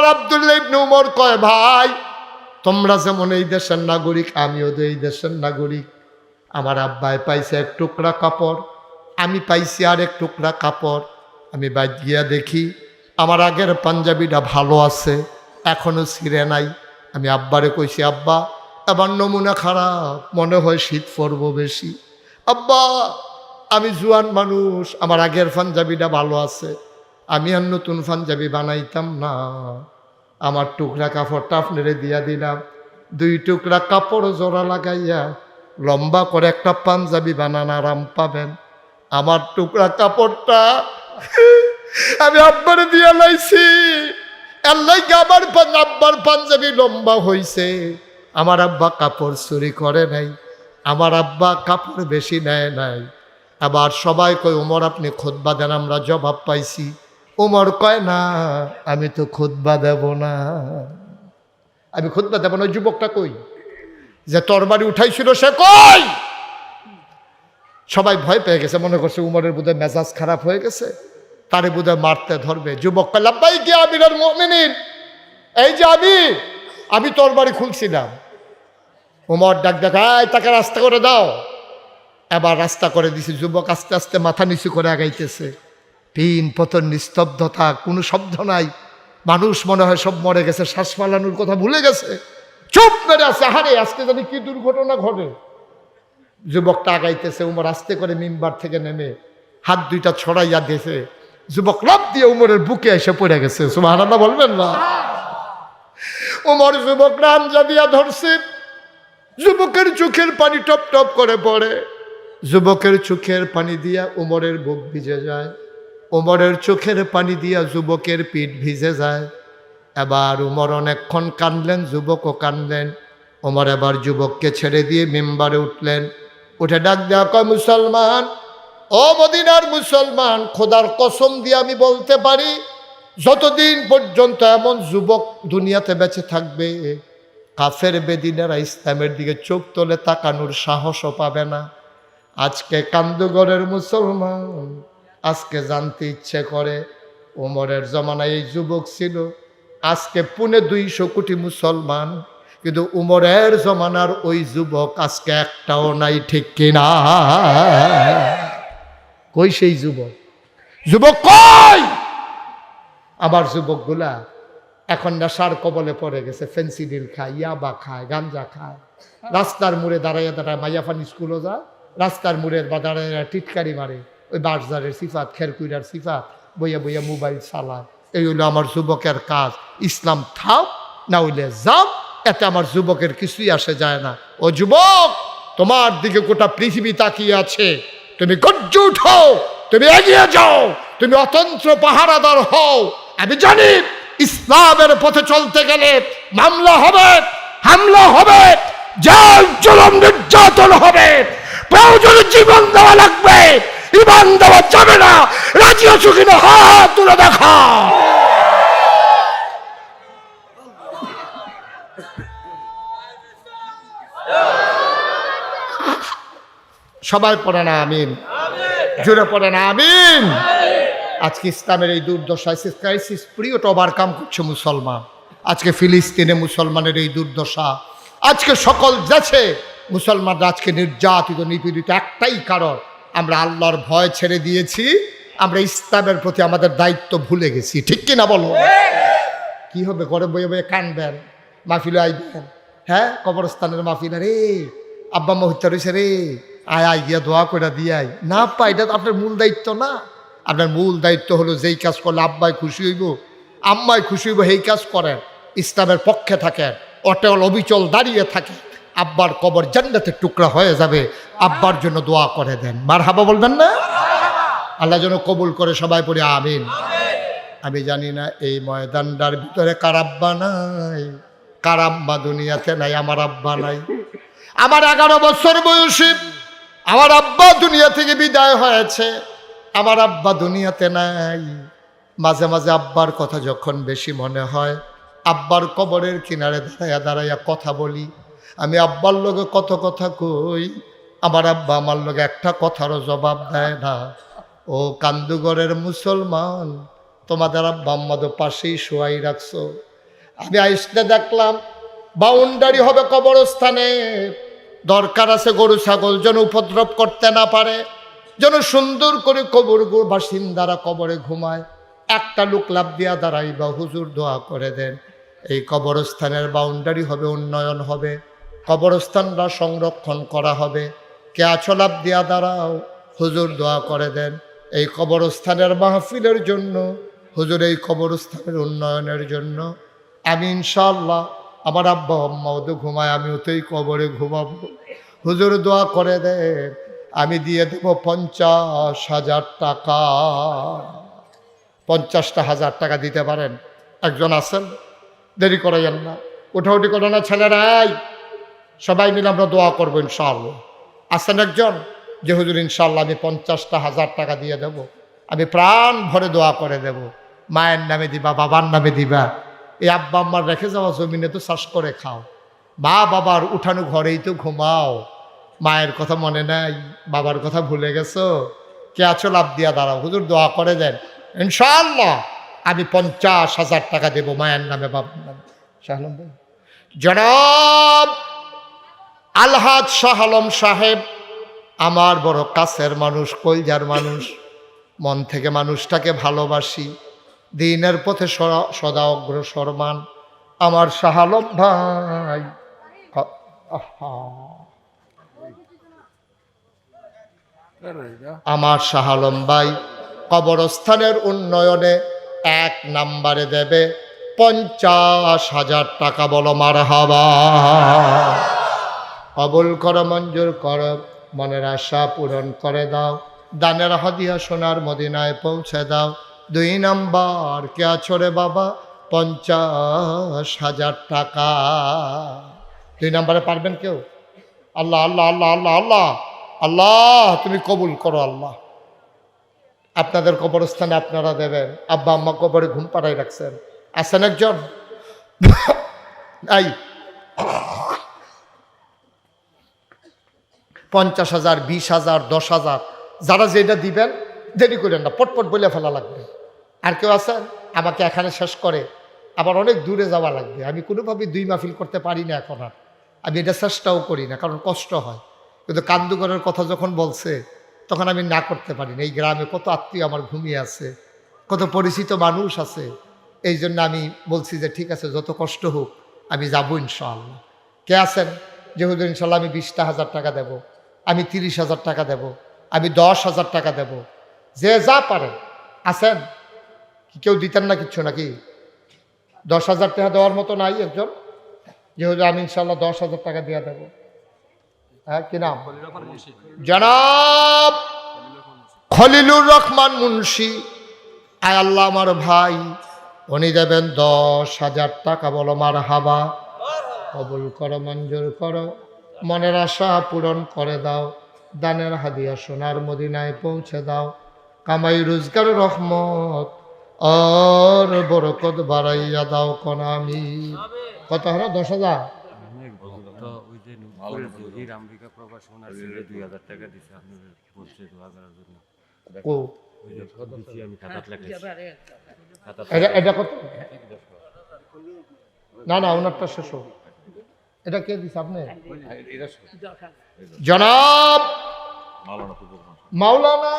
আর আবদুল্লাহ ইবনে উমর কয়, ভাই, তোমরা যেমন এই দেশের নাগরিক, আমিও তো এই দেশের নাগরিক। আমার আব্বায় পাইছে এক টুকরা কাপড়, আমি পাইছি আর এক টুকরা কাপড়। আমি বাইক গিয়া দেখি, আমার আগের পাঞ্জাবিটা ভালো আছে, এখনও ছিঁড়ে নাই। আমি আব্বারে কইছি, আব্বা এবার নমুনা খারাপ, মনে হয় শীত পড়ব বেশি। আব্বা, আমি জুয়ান মানুষ, আমার আগের পাঞ্জাবিটা ভালো আছে। আমি আর নতুন পাঞ্জাবি বানাইতাম না। আমার টুকরা কাপড়টা আপনারে দিয়া দিলাম। দুই টুকরা কাপড় জোড়া লাগাইয়া লম্বা করে একটা পাঞ্জাবি বানান আরাম পাবেন। আমার টুকরা কাপড়টা আমি আব্বারে দিয়া লাইছি। আবার পান- আব্বার পাঞ্জাবি লম্বা হইছে। আমার আব্বা কাপড় চুরি করে নাই। আমার আব্বা কাপড় বেশি নেয় নাই। আবার সবাই কয়, উমর, আপনি খোদবা দেন, আমরা জবাব পাইছি। উমর কয়, না, আমি তো খোদবা দেব না। আমি খোদবা দেব না যুবকটা কই? যে তরবারি উঠাইছিল, সে কই? সবাই ভয় পেয়ে গেছে, মনে করছে উমরের বোধহয় মেজাজ খারাপ হয়ে গেছে। তারে বোধহয় মারতে ধরবে। যুবক লাব্বাই কি আমিরের মমিনিন? এই যে আমি আমি তরবারি খুলছিলাম। উমর ডাক দেখায় তাকে রাস্তা করে দাও। এবার রাস্তা করে দিছে, যুবক আস্তে আস্তে মাথা নিচু করে আগাইতেছে। পিন পতন নিস্তব্ধতা, কোনো শব্দ নাই। মানুষ মনে হয় সব মরে গেছে, শ্বাস ফালানোর কথা ভুলে গেছে। চুপ মেরে আছে হারে আজকে জানি কি দুর্ঘটনা ঘটে। যুবকটা আগাইতেছে, উমর আস্তে করে মিম্বার থেকে নেমে হাত দুইটা ছড়াইয়া দিয়েছে। যুবক লাভ দিয়ে উমরের বুকে এসে পড়ে গেছে, সুবহানাল্লাহ বলবেন না? উমর যুবক রাম জাদিয়া ধরছে। যুবকের চোখের পানি টপ টপ করে পড়ে। যুবকের চোখের পানি দিয়া উমরের বুক ভিজে যায়। উমরের চোখের পানি দিয়া যুবকের পিঠ ভিজে যায়। এবার উমর অনেকক্ষণ কানলেন যুবকও কানলেন ওমর এবার যুবককে ছেড়ে দিয়ে মেম্বারে উঠলেন। উঠে ডাক দেওয়া কয়, মুসলমান, ও মদিনার মুসলমান, খোদার কসম দিয়ে আমি বলতে পারি, যতদিন পর্যন্ত এমন যুবক দুনিয়াতে বেঁচে থাকবে, কাফের বেদিনেরা ইসলামের দিকে চোখ তোলে তাকানোর সাহসও পাবে না। আজকে কান্দুগড়ের মুসলমান আজকে জানতে ইচ্ছে করে। ওমরের জমানায় এই যুবক ছিল। আজকে পুনে দুইশো কোটি মুসলমান। কিন্তু উমরের জমানার ওই যুবক আজকে একটাও নাই, ঠিক কিনা? কই সেই যুবক? যুবক কই? আবার যুবকগুলা এখন নেশার কবলে পড়ে গেছে ফেন্সিডিল খায়, ইয়াবা খায়, গাঞ্জা খায়। রাস্তার মোড়ে দাঁড়াইয়া দাঁড়ায় মাইয়াফানি স্কুলও যায়, রাস্তার মোড়ের বা দাঁড়াইয়া টিটকারি মারে। ওই বাসদারের সিফাত, খেরকুইরার সিফাত, বইয়া বইয়া মোবাইল চালায়। এই হলো আমার যুবকের কাজ। ইসলাম থাও না হইলে যাও, এতে আমার যুবকের কিছুই আসে যায় না। ও যুবক, তোমার দিকে গোটা পৃথিবী তাকিয়ে আছে। তুমি গজ্জ উঠো, তুমি এগিয়ে যাও, তুমি অতন্ত্র পাহারাদার হও। আমি জানি ইসলামের পথে চলতে গেলে মামলা হবে, হামলা হবে, জল, জলম, নির্যাতন হবে। প্রয়োজনে জীবন দেওয়া লাগবে। ইমান দেওয়া যাবে না। রাজি আছো কিনা? হাত তুলে দেখা। সবাই পড়ে না, আমিন। জোরে পড়ে না, আমিন। আজকে ইসলামের এই দুর্দশা ক্রাইসিস পিরিয়ড ওভারকাম করছে মুসলমান। আজকে ফিলিস্তিনে মুসলমানের এই দুর্দশা। আজকে সকল দেশে মুসলমানরা আজকে নির্যাতিত, নিপীড়িত, একটাই কারণ। আমরা আল্লাহর ভয় ছেড়ে দিয়েছি, আমরা ইসলামের প্রতি আমাদের দায়িত্ব ভুলে গেছি। ঠিক কিনা বলো? কি হবে? ঘরে বয়ে বয়ে কানবেন, মাহফিল আইবেন। হ্যাঁ? কবরস্থানের মাহফিল, রে, আব্বা মহিতা রয়েছে রে। আয় আয়, গিয়া দোয়া করে দিয়াই না পা এটা তো আপনার মূল দায়িত্ব না। আপনার মূল দায়িত্ব হলো যেই কাজ করলে আব্বাই খুশি হইব, আম্মাই খুশি হইব সেই কাজ করেন। ইসলামের পক্ষে থাকেন, অটল অবিচল দাঁড়িয়ে থাকে আব্বার কবর জান্নাতের টুকরা হয়ে যাবে। আব্বার জন্য দোয়া করে দেন। মার হাবা বলবেন না? আল্লাহ যেন কবুল করে সবাই পড়ে, আমিন। আমি জানি না এই ময়দানটার ভিতরে কার আব্বা নাই, কার আব্বা দুনিয়াতে নাই, আমার আব্বা নাই। আমার এগারো বছর বয়সী, আমার আব্বা দুনিয়া থেকে বিদায় হয়েছে, আমার আব্বা দুনিয়াতে নাই। মাঝে মাঝে আব্বার কথা যখন বেশি মনে হয়, আব্বার কবরের কিনারে দাঁড়াইয়া দাঁড়াইয়া কথা বলি। আমি আব্বার লোকে কত কথা কই, আমার আব্বা আমার লোকে একটা কথারও জবাব দেয় না। ও কান্দুগড়ের মুসলমান, তোমাদের আব্বা আম্মা তো পাশেই শোয়াই রাখছো। আমি আইসতে দেখলাম, বাউন্ডারি হবে কবরস্থানে। দরকার আছে গরু, ছাগল যেন উপদ্রব করতে না পারে, যেন সুন্দর করে কবর বাসিন্দারা কবরে ঘুমায়। একটা লোক লাভ দিয়া দাঁড়াই বা হুজুর দোয়া করে দেন। এই কবরস্থানের বাউন্ডারি হবে, উন্নয়ন হবে। কবরস্থানরা সংরক্ষণ করা হবে। কে আছো লাভ দিয়া দাঁড়াও, হুজুর দোয়া করে দেন। এই কবরস্থানের মাহফিলের জন্য, হুজুর এই কবরস্থানের উন্নয়নের জন্য। আমি ইনশাল্লাহ আমার আব্বা আম্মাও ঘুমায়, আমিও তো এই কবরে ঘুমাবো। হুজুর দোয়া করে দেন, আমি দিয়ে দেব পঞ্চাশ হাজার টাকা। পঞ্চাশটা হাজার টাকা দিতে পারেন? একজন আছেন? দেরি করাইয়েন না। উঠাউটি করে না, ছেলেরাই! সবাই মিলে আমরা দোয়া করব ইনশাআল্লাহ। আছেন একজন যে, হুজুর ইনশাল্লাহ আমি পঞ্চাশটা হাজার টাকা দিয়ে দেব। আমি প্রাণ ভরে দোয়া করে দেব। মায়ের নামে দিবা, বাবার নামে দিবা। এই আব্বা আম্মার রেখে যাওয়া জমিনে তো চাষ করে খাও। মা বাবার উঠানো ঘরেই তো ঘুমাও। মায়ের কথা মনে নাই, বাবার কথা ভুলে গেছো? কে আছো? লাভ দিয়া দাঁড়াও। হুজুর, দোয়া করে দেন। ইনশাআল্লাহ আমি পঞ্চাশ হাজার টাকা দেবো মায়ের নামে, বাবার নামে। জনাব আলহাজ শাহ আলম সাহেব, আমার বড় কাছের মানুষ, কলজার মানুষ, মন থেকে মানুষটাকে ভালোবাসি, দিনের পথে সদা অগ্রসরমান। আমার শাহ আলম ভাই আমার শাহ আলম ভাই, কবরস্থানের উন্নয়নে এক নাম্বারে দেবে পঞ্চাশ হাজার টাকা বলো মার হাবা কবুল কর, মঞ্জুর কর, মনের আশা পূরণ করে দাও। দানের হাদিয়া সোনার মদিনায় পৌঁছে দাও। দুই নাম্বার কে আছো রে বাবা? পঞ্চাশ হাজার টাকা। দুই নাম্বারে পারবেন কেউ? আল্লাহ আল্লাহ আল্লাহ আল্লাহ আল্লাহ। আল্লাহ, তুমি কবুল করো আল্লাহ। আপনাদের কবরস্থানে আপনারা দেবেন। আব্বা, আম্মা কবরে ঘুম পাড়াই রাখছেন। আছেন একজন? এই পঞ্চাশ হাজার, বিশ হাজার, দশ হাজার। যারা যেটা দিবেন, দেরি করেন না, পটপট বলে ফেলা লাগবে। আর কেউ আছেন? আমাকে এখানে শেষ করে। আবার অনেক দূরে যাওয়া লাগবে। আমি কোনোভাবেই দুই মাহফিল করতে পারি না এখন আর। আমি এটা চেষ্টাও করি না, কারণ কষ্ট হয়। কিন্তু কান্দুগরের কথা যখন বলছে, তখন আমি না করতে পারি না। এই গ্রামে কত আত্মীয় আমার ঘুমিয়ে আছে, কত পরিচিত মানুষ আছে। এই জন্য আমি বলছি যে, ঠিক আছে, যত কষ্ট হোক, আমি যাব ইনশাআল্লাহ। কে আছেন? যেহেতু ইনশাল্লাহ আমি বিশটা হাজার টাকা দেব। আমি তিরিশ হাজার টাকা দেব, আমি দশ হাজার টাকা দেব। যে যা পারে। আছেন? কেউ দিতেন না কিচ্ছু নাকি? দশ হাজার টাকা দেওয়ার মতো নাই একজন। যেহেতু আমি ইনশাল্লাহ দশ হাজার টাকা দিয়ে দেবো। হ্যাঁ কি নাম? জনাব খলিলুর রহমান মুন্সি। আয় আল্লাহ আমার ভাই, উনি দেবেন দশ হাজার টাকা। বলো মার হাবা কবুল করো, মঞ্জুর করো। মনের আশা পূরণ করে দাও। দানের হাদিয়া সোনার মদিনায় পৌঁছে দাও। কামাই রোজগার রহমত আর বরকত বাড়াইয়া দাও কনামি। আমি কত হলো? দশ হাজার? এটা কত? না না ওনারটা শেষ হোক। এটা কে দিছে আপনি? জনাব মাওলানা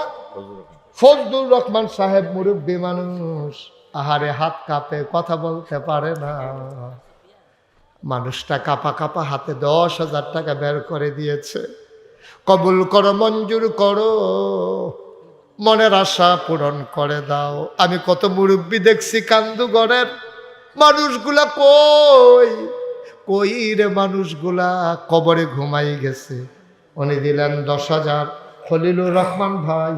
ফজলুর রহমান সাহেব মুরব্বী মানুষ আহারে হাত কাঁপে কথা বলতে পারে না। মানুষটা কাপা কাপা হাতে দশ হাজার টাকা বের করে দিয়েছে। কবুল করো মঞ্জুর করো মনের আশা পূরণ করে দাও। আমি কত মুরব্বী দেখছি কান্দুগড়ের। মানুষগুলা কই? কই রে মানুষগুলা কবরে ঘুমাই গেছে। উনি দিলেন দশ হাজার। খলিলুর রহমান ভাই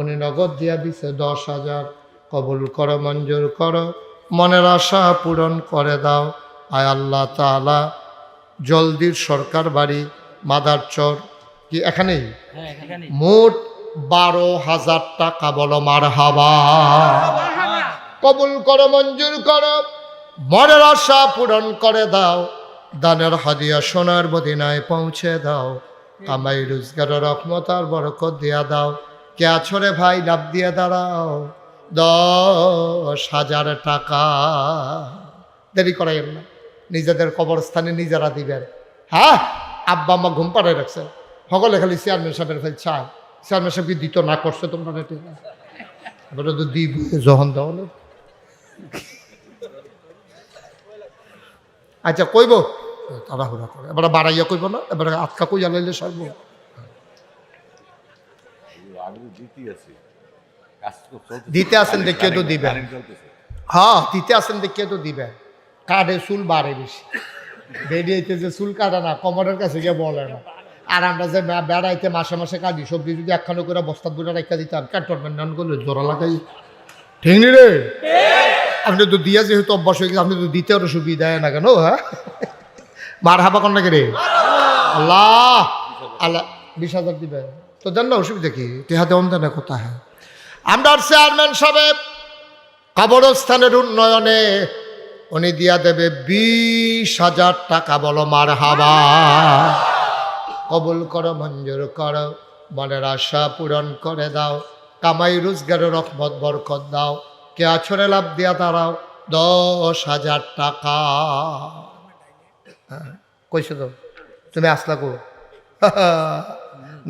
উনি নগদ দিয়া দিছে দশ হাজার। কবুল করো মঞ্জুর করো মনের আশা পূরণ করে দাও। আয় আল্লাহ তাআলা জলদির সরকার বাড়ি মাদারচর কি এখানেই? মোট বারো হাজার টাকা বলো মার হাবা কবুল করো মঞ্জুর করো মনের আশা পূরণ করে দাও। দানের হাদিয়া সোনার মদিনায় পৌঁছে দাও। আমায় রোজগারের রহমত আর বরকত দিয়া দাও। কে আছো রে ভাই? লাভ দিয়ে দাঁড়াও। দশ হাজার টাকা। দেরি করাইয়েন না। নিজেদের কবরস্থানে নিজেরা দিবেন। হ্যাঁ? আব্বা আম্মা ঘুম পাড়ায় রাখছে। সকলে খালি চেয়ারম্যান সাহেবের ফেল চায়। চেয়ারম্যান সাহেব কি দিত না করছে তোমরা তো দিব যখন দাও। আচ্ছা কইব। তাড়াহুড়া করে। এবারে বাড়াইয়া কইব না, এবারে আটকা কইয়া লাইলে সর্ব। দিতে আছেন দেখিয়ে তো দিবেন। হ্যাঁ দিতে আসেন দেখিয়ে তো দিবেন। কাঠে চুল বাড়ে বেশি। বেরিয়েতে যে চুল কাটা না, কমরের কাছে গিয়ে বলে না। আর আমরা যে বেড়াইতে মাসে মাসে কাটি সবজি যদি একখানো করে বস্তা বুড়া রেখা দিতাম, ক্যান্টনমেন্ট করলে জোড়া লাগাই। ঠিক নি রে? আপনি তো দিয়া যেহেতু অভ্যাস হয়ে গেছে, আপনি তো দিতে আরও সুবিধা না কেন হ্যাঁ? মার হাবা কন নাকি রে আল্লাহ! আল্লাহ, বিশ হাজার দিবে তো দেন না, অসুবিধা কি? টেহাতে অন্তানে কোথায়? হ্যাঁ আমরা চেয়ারম্যান সাহেব, কবরস্থানের উন্নয়নে উনি দিয়া দেবে বিশ হাজার টাকা, বলো মার হাবা কবুল করো, মঞ্জুর করো, মনের আশা পূরণ করে দাও, কামাই রোজগারের রহমত, বরকত দাও। কে আছরে লাভ দিয়া তারাও দশ হাজার টাকা। হ্যাঁ, কইছো তো? তুমি আসলা কো?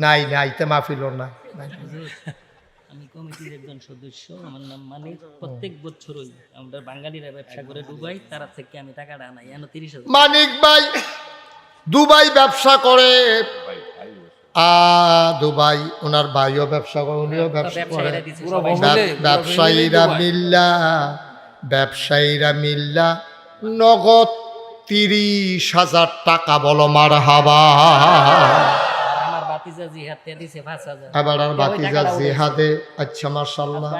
নাই নাই তে মাহফিল না। আমি কমিটির একজন সদস্য আমার নাম মানে প্রত্যেক বছরই আমরা বাঙালিরা ব্যবসা করে ডুবাই তারা থেকে আমি টাকাটা আনাই। এন তিরিশ হাজার। মানিক ভাই দুবাই ব্যবসা করে। দুবাই ওনার ভাইও ব্যবসা করে উনিও ব্যবসা করে। ব্যবসায়ীরা মিল্লা ব্যবসায়ীরা মিল্লা নগদ তিরিশ হাজার টাকা বলো মার হাবা হাজার। আর বাকি যা জিহাদে আচ্ছা মার্শাল্লাহ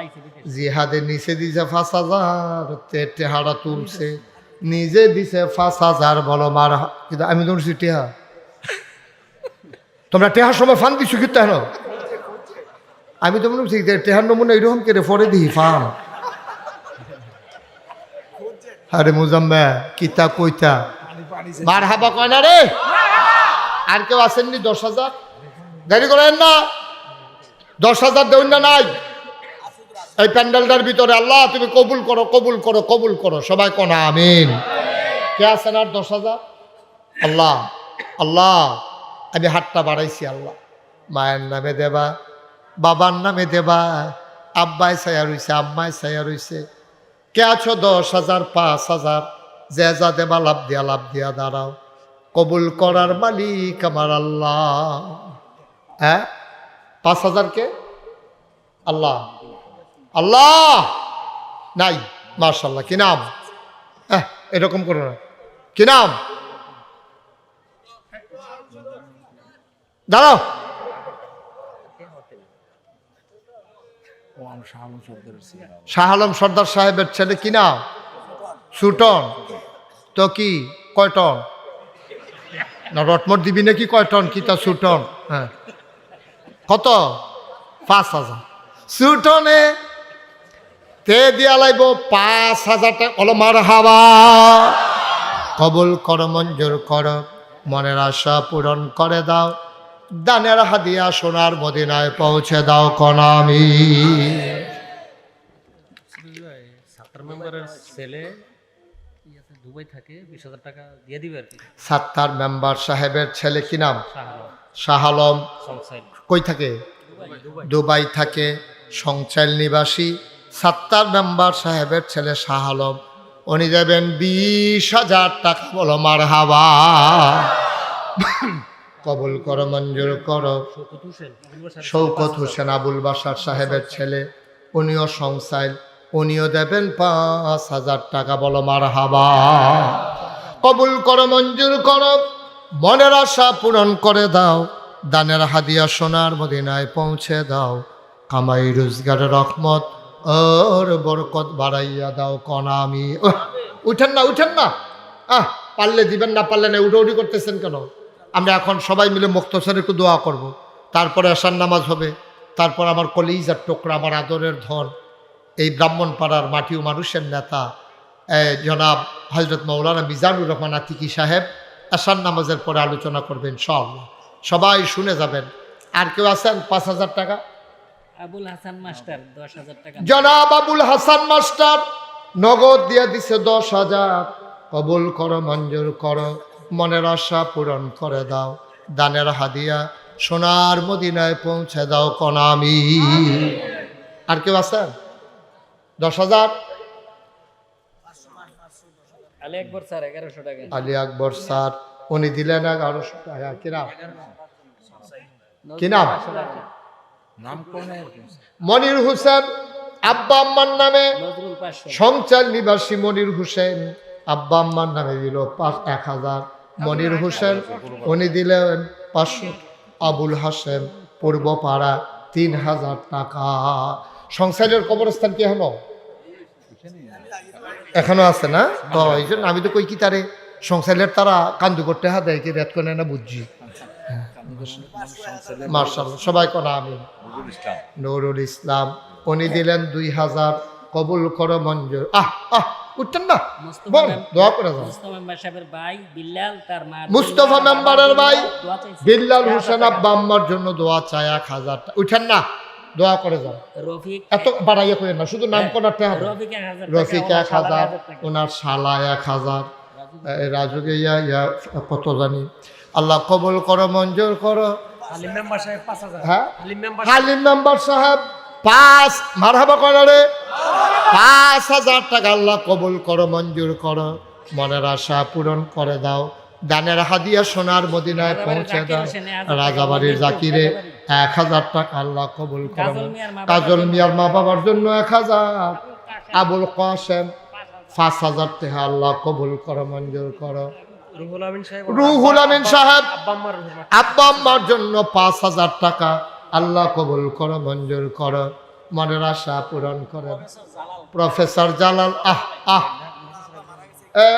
জিহাদে নিচে দিছে পাঁচ হাজার তে টেহারা তুলছে নিজে দিছে পাঁচ হাজার বলো মার হা- কিন্তু আমি তো টেহা। তোমরা টেহার সময় ফান দিছো কিন্তু হেন আমি তো মনে করছি টেহার নমুনা এরকম করে পরে দিই, ফান। আরে মুজাম্মা, কিতা কইতা? মার হাবা কয় না রে? আর কেউ আসেননি দশ হাজার? দেরি করেন না। দশ হাজার দেউন না নাই? এই প্যান্ডেলটার ভিতরে আল্লাহ, তুমি কবুল করো কবুল করো কবুল করো। সবাই কনা, আমিন। কে আছেন আর দশ হাজার? আল্লাহ আল্লাহ। আমি হাতটা বাড়াইছি আল্লাহ। মায়ের নামে দেবা, বাবার নামে দেবা, আব্বাই ছায়া রইছে, আম্মাই ছায়া রইছে। কে আছো দশ হাজার, পাঁচ হাজার? যে যা দেবা লাভ দিয়া লাভ দিয়া দাঁড়াও। কবুল করার মালিক আমার আল্লাহ। হ্যাঁ? পাঁচ হাজার কে? আল্লাহ। আল্লাহ! নাই মার্শাল্লাহ কি নাম? হ্যাঁ এরকম করো না। কি নাম? দাঁড়াও। শাহ আলম সর্দার সাহেবের ছেলে কি নাম? সুটন। তো কি? কয় টন না রটমট দিবি নাকি কয় টন কি তা সুটন? হ্যাঁ। কত? পাঁচ হাজার। সুটনে তে দিয়া লাইব পাঁচ হাজার টাকা। হলো মার হাওয়া কবুল কর মঞ্জুর কর মনের আশা পূরণ করে দাও। দানের হাদিয়া সোনার মদিনায় পৌঁছে দাও কনামি। ছেলে দুবাই থাকে বিশ হাজার টাকা দিয়ে দিবে আর কি। সাত্তার মেম্বার সাহেবের ছেলে কি নাম? শাহরুখ শাহ আলম কই থাকে? দুবাই থাকে। সংচাইল নিবাসী। সাত্তার মেম্বার সাহেবের ছেলে শাহ আলম উনি দেবেন বিশ হাজার টাকা বলো মার হাওয়া কবুল করো মঞ্জুর করো। শৌকত হোসেন আবুল বাসার সাহেবের ছেলে উনিও সংসাইল উনিও দেবেন পাঁচ হাজার টাকা বলো মার হাবা কবুল করো মঞ্জুর করো মনের আশা পূরণ করে দাও দানের হাদিয়া সোনার মদিনায় পৌঁছে দাও কামাই রোজগারের রহমত ওর বরকত বাড়াইয়া দাও কনামি। উঠেন না উঠেন না। আহ পারলে দিবেন না পারলে না উঠে উঠি করতেছেন কেন? আমরা এখন সবাই মিলে মুক্তসর একটু দোয়া করব। তারপরে আসার নামাজ হবে। তারপর আমার কলিজার টোকরা আমার আদরের ধন এই ব্রাহ্মণ পাড়ার মাটিও মানুষের নেতা। জনাব হজরত মৌলানা মিজানুর রহমান আতিকি সাহেব আসার নামাজের পরে আলোচনা করবেন সব সবাই শুনে যাবেন। আর কেউ আছেন? পাঁচ হাজার টাকা? আবুল হাসান মাস্টার দশ হাজার টাকা। জনাব আবুল হাসান মাস্টার নগদ দিয়ে দিছে দশ হাজার। কবুল করো মঞ্জুর করো। মনের আশা পূরণ করে দাও। দানের হাদিয়া সোনার মদিনায় পৌঁছে দাও কনামি। আর কেউ আছেন দশ হাজার? আলে আকবর স্যার উনি দিলেন এগারোশো টাকা। কিরাম কি নাম? নাম মনির হোসেন আব্বা আম্মার নামে। সংচার নিবাসী মনির হোসেন আব্বা আম্মার নামে দিল পাঁচ এক হাজার। মনির হোসেন উনি দিলেন পাঁচশো। আবুল হাসেম পূর্বপাড়া তিন হাজার টাকা। সংসারের কবরস্থান কি এখনও? এখনও আছে না? তো এই জন্য আমি তো কই কি তারে? সংসারের তারা কান্দু করতে হাত দেয় কি রেত করে না বুঝছি। মার্শাল সবাই কনা আমি নুরুল ইসলাম উনি দিলেন দুই হাজার। কবুল করো মঞ্জুর। আহ আহ উঠতেন না? মুস্তফা বল দোয়া করে যাও মুস্তফা মেম্বার সাহেবের ভাই বিল্লাল তার মা মুস্তফা মেম্বারের ভাই বিল্লাল হোসেন আব্বা আম্মার জন্য দোয়া চায় এক হাজার উঠেন না? দোয়া করে যাও রফিক এত বাড়াইয়া করেন না শুধু নাম কোনারটা হবে। রফিক এক হাজার। ওনার শালা এক হাজার রাজুকে ইয়া ইয়া কত জানি। আল্লাহ কবল করো মঞ্জুর করো। হালিম মেম্বার সাহেব পাঁচ হাজার। হ্যাঁ? হালিম মেম্বার হালিম মেম্বার সাহেব পাঁচ। মারহাবা করে পাঁচ হাজার টাকা আল্লাহ কবুল করো মঞ্জুর করো মনের আশা পূরণ করে দাও। দানের হাদিয়া সোনার মদিনায় পৌঁছে দাও। রাজাবাড়ির জাকিরে এক হাজার টাকা আল্লাহ কবুল করো। কাজল মিয়ার মা বাবার জন্য। এক হাজার। আবুল কাসেম পাঁচ হাজার। টাকা আল্লাহ কবুল করো মঞ্জুর করো। রুহুল আমিন সাহেব আব্বা আম্মার জন্য পাঁচ হাজার টাকা আল্লাহ কবুল করো মঞ্জুর করো মনের আশা পূরণ করে প্রফেসর জালাল আহ আহ।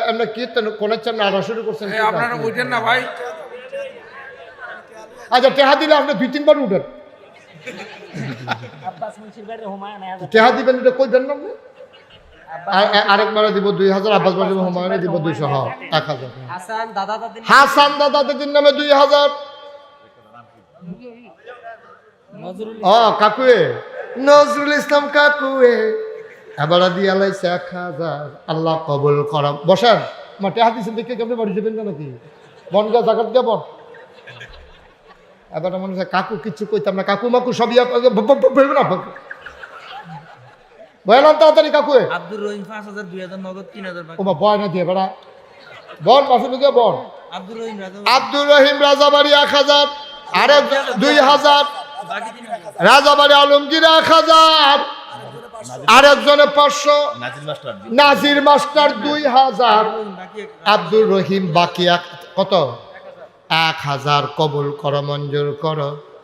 এমনি কি কোন নাড়া শুরু করছেন আপনারা না? বুঝেন না ভাই। আচ্ছা টেহা দিলে আপনি দুই তিনবার উঠেন। টেহা দিবেন এটা কই দেন না আপনি? আরেকবারে দিব দুই হাজার আব্বাস বাড়ি হুমায়ুনে দিব দুইশো হ এক হাজার। হাসান দাদা দিদির নামে দুই হাজার। নজরুল ও কাকুয়ে। নজরুল ইসলাম কাকুয়ে। এবার দিয়ে আলাইছে এক হাজার আল্লাহ কবুল করা বসেন মাঠে হাতিছেন দেখে কেমন বাড়ি যাবেন না নাকি বন গা জাগাত গা বন এবার মনে হচ্ছে কাকু কিচ্ছু কইতাম না কাকু মাকু সবই ভেবে না বয়ালাম তাড়াতাড়ি কাকুয়ে আব্দুর রহিম পাঁচ হাজার দুই হাজার নগদ তিন হাজার বাকি। ও মা বয় না দিয়ে বেড়া। বল মাসে গিয়ে বল। আব্দুর রহিম রাজা আব্দুর রহিম রাজাবাড়ি এক হাজার আরেক দুই হাজার। রাজাবাড়ি আলমগীর এক হাজার। আরেকজনে পাঁচশো। নাজির মাস্টার নাজির মাস্টার দুই হাজার। আব্দুর রহিম বাকি এক কত? এক হাজার। কবুল কর মঞ্জুর করো।